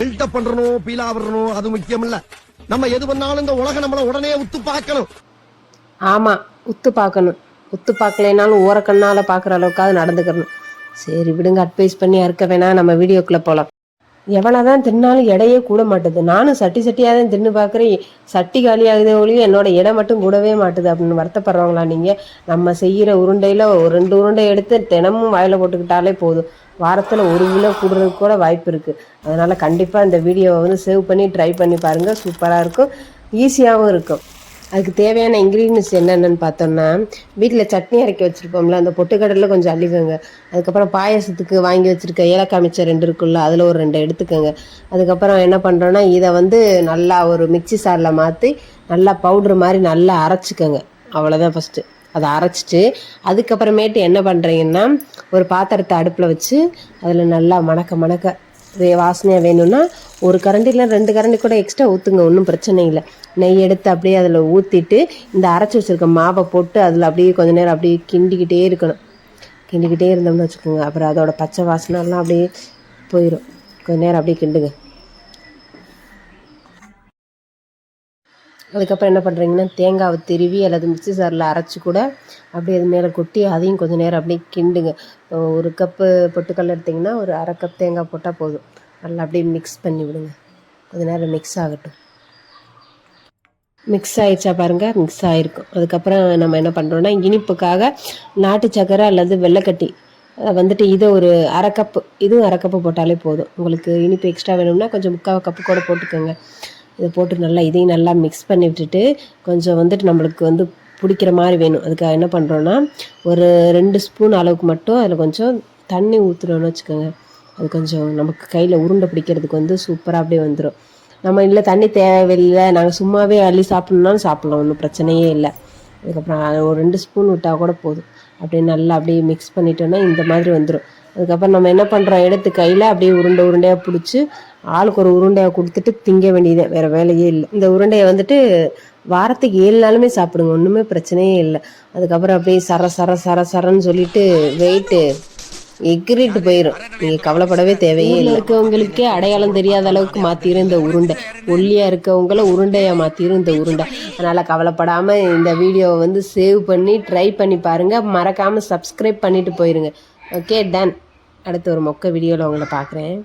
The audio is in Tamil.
பில்டப் பண்றணும் பீலா வரணும் அது முக்கியம் இல்ல நம்ம எது பண்ணாலும் இந்த உலகம் நம்மள உடனே உத்து பார்க்கணும். ஆமாம் உத்து பார்க்கணும். உத்து பார்க்கலைனாலும் ஓரக்கண்ணால பார்க்குற அளவுக்காவது நடந்துக்கணும். சரி விடுங்க அட்வைஸ் பண்ணி அறுக்க வேணாம். நம்ம வீடியோக்குள்ளே போகலாம் எவ்வளோதான் தின்னாலும் எடையே கூட மாட்டுது. நானும் சட்டி சட்டியாக தான் தின்னு பார்க்குறேன். சட்டி காலியாகுதே ஒழிய என்னோட எடை மட்டும் கூடவே மாட்டுது அப்படின்னு வருத்தப்படுறவங்களா நீங்கள் நம்ம செய்கிற உருண்டையில் ஒரு ரெண்டு உருண்டை எடுத்து தினமும் வாயில் போட்டுக்கிட்டாலே போதும். வாரத்தில் ஒரு கிலோ கூடுறதுக்கு கூட வாய்ப்பு இருக்குது அதனால் கண்டிப்பாக இந்த வீடியோவை வந்து சேவ் பண்ணி ட்ரை பண்ணி பாருங்கள் சூப்பராக இருக்கும். ஈஸியாகவும் இருக்கும். அதுக்கு தேவையான இன்க்ரீடியன்ஸ் என்னென்னு பார்த்தோம்னா வீட்டில் சட்னி அரைக்க வச்சுருப்போம்ல அந்த பொட்டுக்கடலில் கொஞ்சம் அள்ளிக்கோங்க. அதுக்கப்புறம் பாயசத்துக்கு வாங்கி வச்சுருக்க ஏலக்காய் மிச்சம் ரெண்டு இருக்குல்ல அதில் ஒரு ரெண்டு எடுத்துக்கோங்க. அதுக்கப்புறம் என்ன பண்ணுறோன்னா இதை வந்து நல்லா ஒரு மிக்சி சாரில் மாற்றி நல்லா பவுட்ரு மாதிரி நல்லா அரைச்சிக்கோங்க. அவ்வளோதான் ஃபஸ்ட்டு அதை அரைச்சிட்டு அதுக்கப்புறமேட்டு என்ன பண்ணுறீங்கன்னா ஒரு பாத்திரத்தை அடுப்பில் வச்சு அதில் நல்லா மணக்க மணக்க வாசனையாக வேணும்னா ஒரு கரண்டி இல்லை ரெண்டு கரண்டி கூட எக்ஸ்ட்ரா ஊற்றுங்க ஒன்றும் பிரச்சனை இல்லை. நெய் எடுத்து அப்படியே அதில் ஊற்றிட்டு இந்த அரைச்சி வச்சுருக்க மாவை போட்டு அதில் அப்படியே கொஞ்ச நேரம் அப்படியே கிண்டிக்கிட்டே இருக்கணும். கிண்டிக்கிட்டே இருந்தோம்னு வச்சுக்கோங்க. அப்புறம் அதோட பச்சை வாசனைலாம் அப்படியே போயிடும் கொஞ்ச நேரம் அப்படியே கிண்டுங்க. அதுக்கப்புறம் என்ன பண்ணுறீங்கன்னா தேங்காவை திருவி அல்லது மிக்ஸி சாரில் அரைச்சி கூட அப்படியே அது மேலே கொட்டி அதையும் கொஞ்சம் நேரம் அப்படியே கிண்டுங்க. ஒரு கப்பு பொட்டுக்கடலை எடுத்திங்கன்னா ஒரு அரை கப் தேங்காய் போட்டால் போதும். நல்லா அப்படியே மிக்ஸ் பண்ணி விடுங்க. கொஞ்ச நேரம் மிக்ஸ் ஆகட்டும். மிக்ஸ் ஆயிடுச்சா பாருங்கள் மிக்ஸ் ஆகிருக்கும் அதுக்கப்புறம் நம்ம என்ன பண்ணுறோன்னா இனிப்புக்காக நாட்டு சக்கரை அல்லது வெள்ளைக்கட்டி வந்துட்டு இதை ஒரு அரை கப்பு இதுவும் அரை கப்பு போட்டாலே போதும். உங்களுக்கு இனிப்பு எக்ஸ்ட்ரா வேணும்னா கொஞ்சம் முக்கால் கப்பு கூட போட்டுக்கோங்க. இதை போட்டு நல்லா இதையும் நல்லா மிக்ஸ் பண்ணி விட்டுட்டு கொஞ்சம் வந்துட்டு நம்மளுக்கு வந்து பிடிக்கிற மாதிரி வேணும். அதுக்காக என்ன பண்ணுறோன்னா ஒரு ரெண்டு ஸ்பூன் அளவுக்கு மட்டும் அதில் கொஞ்சம் தண்ணி ஊற்றுறோன்னு வச்சுக்கோங்க. அது கொஞ்சம் நமக்கு கையில் உருண்டை பிடிக்கிறதுக்கு வந்து சூப்பராக அப்படியே வந்துடும் நம்ம இல்லை தண்ணி தேவையில்லை. நாங்கள் சும்மாவே அள்ளி சாப்பிட்ணுன்னாலும் சாப்பிட்லாம். ஒன்றும் பிரச்சனையே இல்லை. அதுக்கப்புறம் ஒரு ரெண்டு ஸ்பூன் விட்டால் கூட போதும். அப்படியே நல்லா அப்படியே மிக்ஸ் பண்ணிட்டோன்னா இந்த மாதிரி வந்துடும் அதுக்கப்புறம் நம்ம என்ன பண்ணுறோம் எடுத்து கையில் அப்படியே உருண்டை உருண்டையாக பிடிச்சி ஆளுக்கு ஒரு உருண்டையை கொடுத்துட்டு திங்க வேண்டியதே. வேறு வேலையே இல்லை. இந்த உருண்டையை வந்துட்டு வாரத்துக்கு ஏழு நாளுமே சாப்பிடுங்க. ஒன்றுமே பிரச்சனையே இல்லை. அதுக்கப்புறம் அப்படியே சர சர சர சரன்னு சொல்லிட்டு வெயிட்டு எகிரிட்டு போயிடும் நீங்கள் கவலைப்படவே தேவையே இல்லை. இருக்கவங்களுக்கே அடையாளம் தெரியாத அளவுக்கு மாற்றிடும் இந்த உருண்டை. ஒல்லியாக இருக்கவங்கள உருண்டையாக மாற்றிடும் இந்த உருண்டை. அதனால் கவலைப்படாமல் இந்த வீடியோவை வந்து சேவ் பண்ணி ட்ரை பண்ணி பாருங்கள் மறக்காமல் சப்ஸ்கிரைப் பண்ணிட்டு போயிருங்க. ஓகே டன் அடுத்து ஒரு மொக்க வீடியோவில் உங்களை பார்க்குறேன்.